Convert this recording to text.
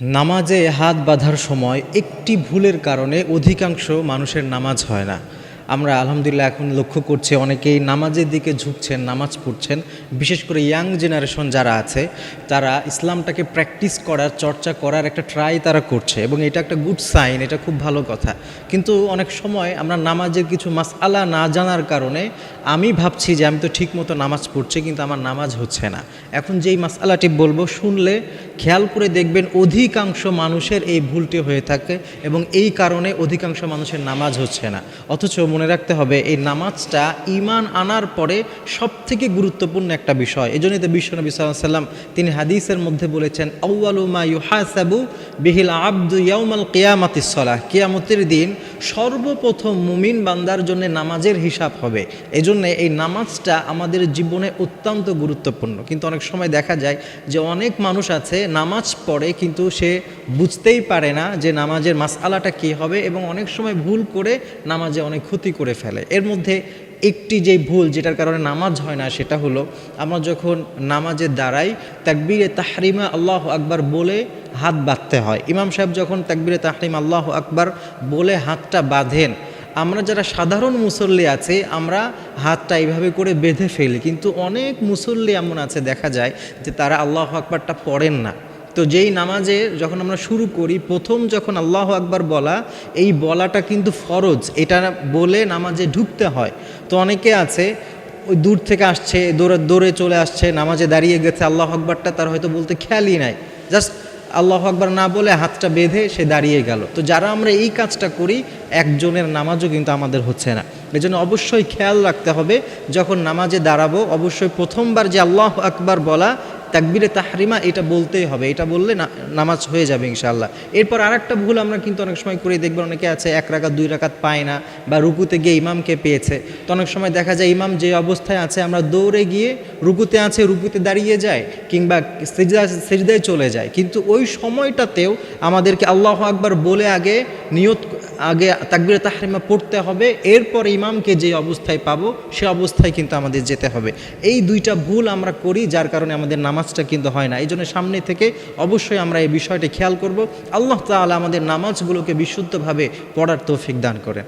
নামাজে হাত বাঁধার সময় একটি ভুলের কারণে অধিকাংশ মানুষের নামাজ হয় না। আমরা আলহামদুলিল্লাহ এখন লক্ষ্য করছি অনেকেই নামাজের দিকে ঝুঁকছেন, নামাজ পড়ছেন। বিশেষ করে ইয়াং জেনারেশন যারা আছে, তারা ইসলামটাকে প্র্যাকটিস করার, চর্চা করার একটা ট্রাই তারা করছে এবং এটা একটা গুড সাইন, এটা খুব ভালো কথা। কিন্তু অনেক সময় আমরা নামাজের কিছু মাসআলা না জানার কারণে আমি ভাবছি যে আমি তো ঠিক মতো নামাজ পড়ছি, কিন্তু আমার নামাজ হচ্ছে না। এখন যেই মাসআলাটি বলব, শুনলে খেয়াল করে দেখবেন অধিকাংশ মানুষের এই ভুলটি হয়ে থাকে এবং এই কারণে অধিকাংশ মানুষের নামাজ হচ্ছে না। অথচ মনে রাখতে হবে, এই নামাজটা ইমান আনার পরে সব থেকে গুরুত্বপূর্ণ একটা বিষয়। এই জন্যই তো বিশ্বনবী সাল্লাম তিনি হাদিসের মধ্যে বলেছেন আউ্বালুমা ইউহাসাবু বিহিল আব্দু ইয়াউমাল কেয়ামাতিস কেয়ামতির কেয়ামতের দিন সর্বপ্রথম মুমিন বান্দার জন্য নামাজের হিসাব হবে। এজন্য এই নামাজটা আমাদের জীবনে অত্যন্ত গুরুত্বপূর্ণ। কিন্তু অনেক সময় দেখা যায় যে অনেক মানুষ আছে, নামাজ পড়ে কিন্তু সে বুঝতেই পারে না যে নামাজের মাসআলাটা কী হবে এবং অনেক সময় ভুল করে নামাজে অনেক ক্ষতি করে ফেলে। এর মধ্যে একটি যে ভুল যেটার কারণে নামাজ হয় না, সেটা হলো আমরা যখন নামাজে দাঁড়াই, তাকবিরে তাহরিমা আল্লাহ আকবার বলে হাত বাঁধতে হয়। ইমাম সাহেব যখন তাকবিরে তাহরিম আল্লাহ আকবার বলে হাতটা বাঁধেন, আমরা যারা সাধারণ মুসল্লি আছে, আমরা হাতটা এইভাবে করে বেঁধে ফেলি। কিন্তু অনেক মুসল্লি এমন আছে, দেখা যায় যে তারা আল্লাহ আকবারটা পড়েন না। তো যেই নামাজে যখন আমরা শুরু করি, প্রথম যখন আল্লাহ আকবার বলা, এই বলাটা কিন্তু ফরজ। এটা বলে নামাজে ঢুকতে হয়। তো অনেকে আছে, ওই দূর থেকে আসছে, দৌড়ে দৌড়ে চলে আসছে, নামাজে দাঁড়িয়ে গেছে, আল্লাহ আকবারটা তার হয়তো বলতে খেয়ালই নাই। জাস্ট আল্লাহ আকবার না বলে হাতটা বেঁধে সে দাঁড়িয়ে গেল। তো যারা আমরা এই কাজটা করি, একজনের নামাজও কিন্তু আমাদের হচ্ছে না। এই জন্য অবশ্যই খেয়াল রাখতে হবে, যখন নামাজে দাঁড়াবো, অবশ্যই প্রথমবার যে আল্লাহ আকবার বলা তাকবিরে তাহরিমা এটা বলতেই হবে, এটা বললে নামাজ হয়ে যাবে ইনশাআল্লাহ। এরপর আর একটা ভুল আমরা কিন্তু অনেক সময় করে দেখবেন অনেকে আছে এক রাকাত, দুই রাকাত পায় না বা রুকুতে গিয়ে ইমামকে পেয়েছে। তো অনেক সময় দেখা যায় ইমাম যে অবস্থায় আছে, আমরা দৌড়ে গিয়ে রুকুতে আছে, রুকুতে দাঁড়িয়ে যায় কিংবা সেজদা, সেজদায় চলে যায়। কিন্তু ওই সময়টাতেও আমাদেরকে আল্লাহ আকবার বলে আগে নিয়ত আগে তাকবির তাহরিমা পড়তে হবে, এরপর ইমামকে যে অবস্থায় পাবো, সে অবস্থায় কিন্তু আমাদের যেতে হবে। এই দুইটা ভুল আমরা করি, যার কারণে আমাদের নামাজটা কিন্তু হয় না। এই জন্য সামনে থেকে অবশ্যই আমরা এই বিষয়টি খেয়াল করব। আল্লাহ তাআলা আমাদের নামাজগুলোকে বিশুদ্ধভাবে পড়ার তৌফিক দান করেন।